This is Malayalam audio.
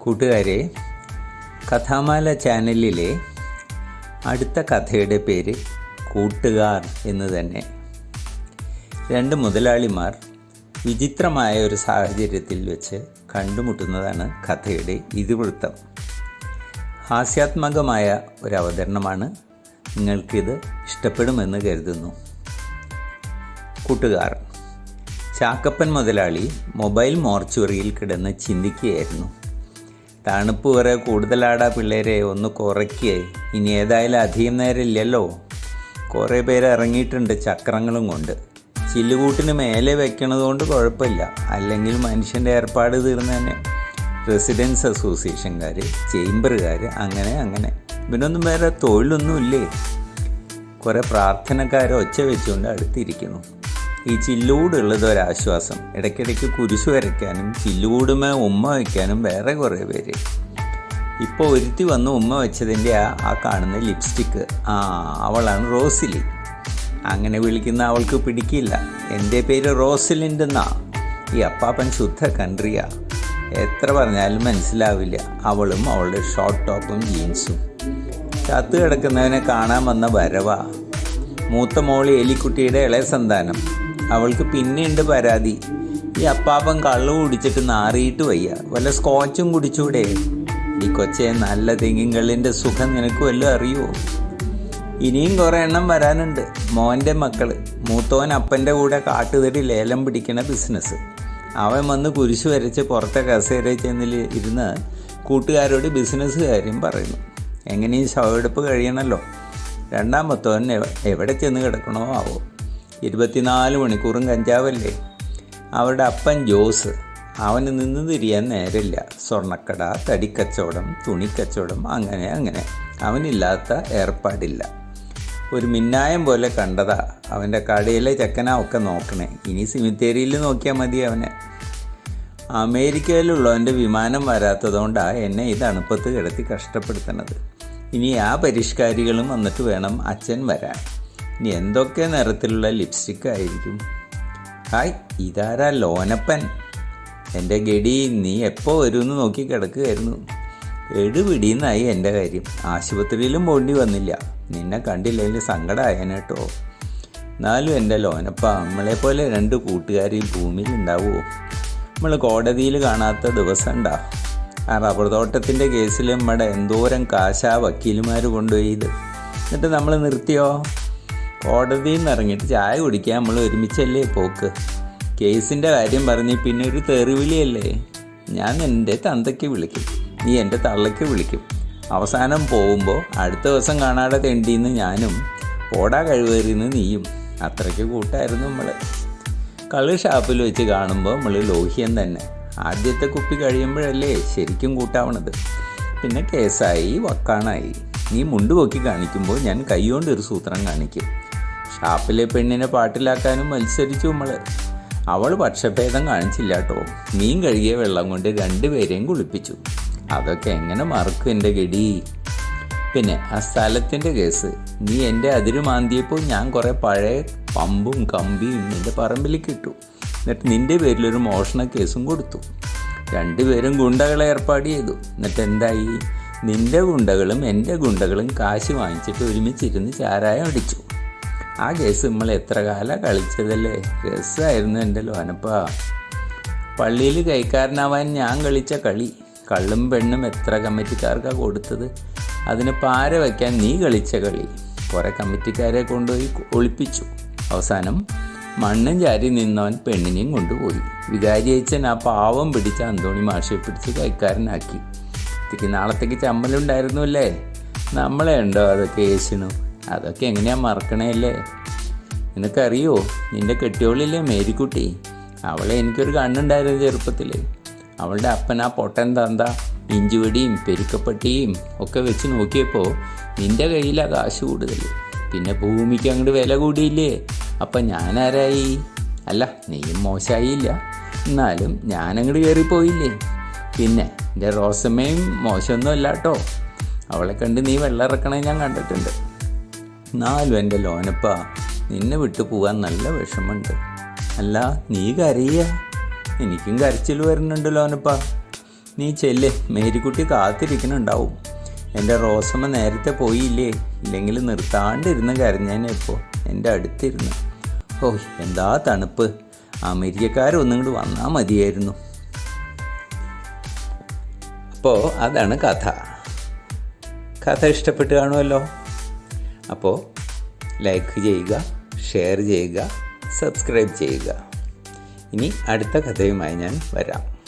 കൂട്ടുകാരെ കഥാമാല ചാനലിലെ അടുത്ത കഥയുടെ പേര് കൂട്ടുകാർ എന്ന് തന്നെ. രണ്ട് മുതലാളിമാർ വിചിത്രമായ ഒരു സാഹചര്യത്തിൽ വെച്ച് കണ്ടുമുട്ടുന്നതാണ് കഥയുടെ ഇതിവൃത്തം. ഹാസ്യാത്മകമായ ഒരു അവതരണമാണ് നിങ്ങൾക്കിത് ഇഷ്ടപ്പെടുമെന്ന് കരുതുന്നു. കൂട്ടുകാർ ചാക്കപ്പൻ മുതലാളി മൊബൈൽ മോർച്ചുറിയിൽ കിടന്ന് ചിന്തിക്കുകയായിരുന്നു. തണുപ്പ് വരെ കൂടുതലാടാ പിള്ളേരെ ഒന്ന് കുറയ്ക്കേ. ഇനി ഏതായാലും അധികം നേരം ഇല്ലല്ലോ കുറേ പേര് ഇറങ്ങിയിട്ടുണ്ട് ചക്രങ്ങളും കൊണ്ട്. ചില്ലുകൂട്ടിന് മേലെ വെക്കണത് കൊണ്ട് കുഴപ്പമില്ല. അല്ലെങ്കിൽ മനുഷ്യന്റെ ഏർപ്പാട് തീർന്നതന്നെ റെസിഡൻസ് അസോസിയേഷൻകാർ ചേംബറുകാർ അങ്ങനെ അങ്ങനെ. ഇവനൊന്നും വേറെ തൊഴിലൊന്നുമില്ലേ? കുറേ പ്രാർത്ഥനക്കാരെ ഒച്ച വെച്ചുകൊണ്ട് അടുത്തിരിക്കുന്നു. ഈ ചില്ലൂടുള്ളത് ഒരാശ്വാസം. ഇടയ്ക്കിടയ്ക്ക് കുരിശ് വരയ്ക്കാനും ചില്ലുകൂടുമേ ഉമ്മ വയ്ക്കാനും വേറെ കുറേ പേര്. ഇപ്പോൾ ഒരുത്തി വന്ന് ഉമ്മ വെച്ചതിന്റെ ആ ആ കാണുന്ന ലിപ്സ്റ്റിക്ക് ആ അവളാണ് റോസിലി. അങ്ങനെ വിളിക്കുന്ന അവൾക്ക് പിടിക്കില്ല. എന്റെ പേര് റോസിലിന്റെ എന്നാ ഈ അപ്പാപ്പൻ ശുദ്ധ കൺട്രിയാ. എത്ര പറഞ്ഞാലും മനസ്സിലാവില്ല. അവളും അവളുടെ ഷോർട്ട് ടോപ്പും ജീൻസും. ചത്ത് കിടക്കുന്നവനെ കാണാൻ വന്ന വരവാ. മൂത്ത മോളി എലിക്കുട്ടിയുടെ ഇളയ സന്താനം. അവൾക്ക് പിന്നെയുണ്ട് പരാതി. ഈ അപ്പാപ്പൻ കള്ളു കുടിച്ചിട്ട് നാറിയിട്ട് വയ്യ. വല്ല സ്കോച്ചും കുടിച്ചൂടെ? ഈ കൊച്ചെ നല്ല തെങ്ങിങ്കള്ളിന്റെ സുഖം നിനക്ക് വല്ലതും അറിയുമോ ഇനിയും കുറേ എണ്ണം വരാനുണ്ട്. മോന്റെ മക്കൾ മൂത്തോൻ അപ്പന്റെ കൂടെ കാട്ടുതടി ലേലം പിടിക്കണ ബിസിനസ് അവൻ വന്ന് കുരിശു വരച്ച് പുറത്തെ കസേര ചെന്നിൽ ഇരുന്ന് കൂട്ടുകാരോട് ബിസിനസ് കാര്യം പറയുന്നു. എങ്ങനെയും ശവമെടുപ്പ് കഴിയണമല്ലോ രണ്ടാമത്തവൻ എവ- എവിടെ ചെന്ന് കിടക്കണോ ആവോ? ഇരുപത്തിനാല് മണിക്കൂറും കഞ്ചാവല്ലേ? അവരുടെ അപ്പൻ ജോസ് അവന് നിന്ന് തിരിയാൻ നേരമില്ല. സ്വർണക്കട തടിക്കച്ചവടം തുണിക്കച്ചവടം അങ്ങനെ അങ്ങനെ. അവനില്ലാത്ത ഏർപ്പാടില്ല. ഒരു മിന്നായം പോലെ കണ്ടതാ അവന്റെ കടയിലെ ചെക്കനാ ഒക്കെ നോക്കണേ. ഇനി സിമിത്തേരിയിൽ നോക്കിയാൽ മതി അവനെ. അമേരിക്കയിലുള്ളവന്റെ വിമാനം വരാത്തതുകൊണ്ടാണ് എന്നെ ഈ തണുപ്പത്ത് കിടത്തി കഷ്ടപ്പെടുത്തണത്. ഇനി ആ പരിഷ്കാരികളും വന്നിട്ട് വേണം അച്ഛൻ വരാൻ. ഇനി എന്തൊക്കെ നിറത്തിലുള്ള ലിപ്സ്റ്റിക് ആയിരിക്കും? ഹായ് ഇതാരാ ലോനപ്പൻ? എന്റെ ഗഡി നീ എപ്പോൾ എന്ന് നോക്കി കിടക്കുകയായിരുന്നു. എടുപിടിയെന്നായി എന്റെ കാര്യം. ആശുപത്രിയിലും പോണ്ടി വന്നില്ല. നിന്നെ കണ്ടില്ലെങ്കിൽ സങ്കടമായേനെ കേട്ടോ എന്നാലും എന്റെ ലോനപ്പ നമ്മളെപ്പോലെ രണ്ട് കൂട്ടുകാർ ഈ ഭൂമിയിൽ ഉണ്ടാവുമോ നമ്മൾ കോടതിയിൽ കാണാത്ത ദിവസം ഉണ്ടാ ആ റബ്ബർ തോട്ടത്തിന്റെ കേസിൽ നമ്മുടെ എന്തോരം കാശാ വക്കീലുമാർ കൊണ്ടുപോയത്. എന്നിട്ട് നമ്മൾ നിർത്തിയോ? കോടതിയിൽ നിന്ന് ഇറങ്ങിയിട്ട് ചായ കുടിക്കാൻ നമ്മൾ ഒരുമിച്ചല്ലേ പോക്ക്? കേസിന്റെ കാര്യം പറഞ്ഞ് പിന്നെ ഒരു തെറിവിളിയല്ലേ? ഞാൻ എന്റെ തന്തയ്ക്ക് വിളിക്കും. നീ എന്റെ തള്ളയ്ക്ക് വിളിക്കും. അവസാനം പോകുമ്പോൾ അടുത്ത ദിവസം കാണാതെ തെണ്ടിന്ന് ഞാനും ഓടാ കഴിവേറിന്ന് നീയും. അത്രയ്ക്ക് കൂട്ടായിരുന്നു നമ്മൾ കള്ള് ഷാപ്പിൽ വെച്ച് കാണുമ്പോൾ നമ്മൾ ലോഹ്യം തന്നെ. ആദ്യത്തെ കുപ്പി കഴിയുമ്പോഴല്ലേ ശരിക്കും കൂട്ടാവണത്. പിന്നെ കേസായി വക്കാണായി. നീ മുണ്ട് പൊക്കി കാണിക്കുമ്പോൾ ഞാൻ കൈകൊണ്ട് ഒരു സൂത്രം കാണിക്കും. ഷാപ്പിലെ പെണ്ണിനെ പാട്ടിലാക്കാനും മത്സരിച്ചു നമ്മൾ അവൾ പക്ഷഭേദം കാണിച്ചില്ല കേട്ടോ മീൻ കഴുകിയ വെള്ളം കൊണ്ട് രണ്ടുപേരെയും കുളിപ്പിച്ചു. അതൊക്കെ എങ്ങനെ മറക്കും എന്റെ ഗടി പിന്നെ ആ സ്ഥലത്തിന്റെ കേസ്. നീ എന്റെ അതിര് മാന്തിയപ്പോൾ ഞാൻ കുറേ പഴയ പമ്പും കമ്പിയും നിന്റെ പറമ്പിലേക്ക് ഇട്ടു. എന്നിട്ട് നിന്റെ പേരിലൊരു മോഷണ കേസും കൊടുത്തു. രണ്ടുപേരും ഗുണ്ടകളെ ഏർപ്പാട് ചെയ്തു. എന്നിട്ട് എന്തായി? നിന്റെ ഗുണ്ടകളും എന്റെ ഗുണ്ടകളും കാശ് വാങ്ങിച്ചിട്ട് ഒരുമിച്ചിരുന്ന് ചാരായം അടിച്ചു. ആ കേസ് നമ്മൾ എത്ര കാലം കളിച്ചതല്ലേ? രസമായിരുന്നു എന്റെ ലോനപ്പ. പള്ളിയിൽ കൈക്കാരനാവാൻ ഞാൻ കളിച്ച കളി. കള്ളും പെണ്ണും എത്ര കമ്മിറ്റിക്കാർക്കാണ് കൊടുത്തത്? അതിന് പാര വയ്ക്കാൻ നീ കളിച്ച കളി. കുറേ കമ്മിറ്റിക്കാരെ കൊണ്ടുപോയി ഒളിപ്പിച്ചു. അവസാനം മണ്ണും ചാരി നിന്നവൻ പെണ്ണിനെയും കൊണ്ടുപോയി. വികാരി അയച്ചൻ ആ പാവം പിടിച്ച അന്തോണി മാഷെ പിടിച്ച് കൈക്കാരനാക്കി. ഇത്തിരി നാളത്തേക്ക് ചമ്മലുണ്ടായിരുന്നു അല്ലേ? നമ്മളെ ഉണ്ടോ അതൊക്കെ യേശുനു അതൊക്കെ എങ്ങനെയാ മറക്കണേ നിനക്കറിയോ? നിന്റെ കെട്ടിയോളില്ലേ മേരിക്കുട്ടി? അവളെ എനിക്കൊരു കണ്ണുണ്ടായിരുന്നു ചെറുപ്പത്തിൽ അവളുടെ അപ്പൻ ആ പൊട്ടൻ തന്ത ഇഞ്ചുവടിയും പെരുക്കപ്പട്ടിയും ഒക്കെ വെച്ച് നോക്കിയപ്പോൾ നിന്റെ കയ്യിലാണ് കാശ് കൂടുതൽ പിന്നെ ഭൂമിക്ക് അങ്ങോട്ട് വില കൂടിയില്ലേ? അപ്പം ഞാനാരായി? അല്ല നീയും മോശമായില്ല എന്നാലും ഞാനങ്ങോട്ട് കയറിപ്പോയില്ലേ പിന്നെ എന്റെ റോസമ്മയും മോശമൊന്നും അല്ല കേട്ടോ അവളെ കണ്ട് നീ വെള്ളം ഇറക്കണേ ഞാൻ കണ്ടിട്ടുണ്ട്. എന്നാലും എന്റെ ലോനപ്പ. നിന്നെ വിട്ടു പോകാൻ നല്ല വിഷമമുണ്ട്. അല്ല നീ കരയ? എനിക്കും കരച്ചിൽ വരുന്നുണ്ട് ലോനപ്പ. നീ ചെല്ലെ മേരിക്കുട്ടി കാത്തിരിക്കുന്നുണ്ടാവും എന്റെ റോസമ്മ നേരത്തെ പോയില്ലേ? ഇല്ലെങ്കിൽ നിർത്താണ്ടിരുന്ന് കരഞ്ഞേനെ ഇപ്പോൾ എന്റെ അടുത്തിരുന്ന്. ഓ എന്താ തണുപ്പ്? അമേരിക്കക്കാരൊന്നും ഇങ്ങോട്ട് വന്നാൽ മതിയായിരുന്നു. അപ്പോൾ അതാണ് കഥ. കഥ ഇഷ്ടപ്പെട്ട് കാണുമല്ലോ അപ്പോൾ ലൈക്ക് ചെയ്യുക ഷെയർ ചെയ്യുക സബ്സ്ക്രൈബ് ചെയ്യുക. ഇനി അടുത്ത കഥയുമായി ഞാൻ വരാം.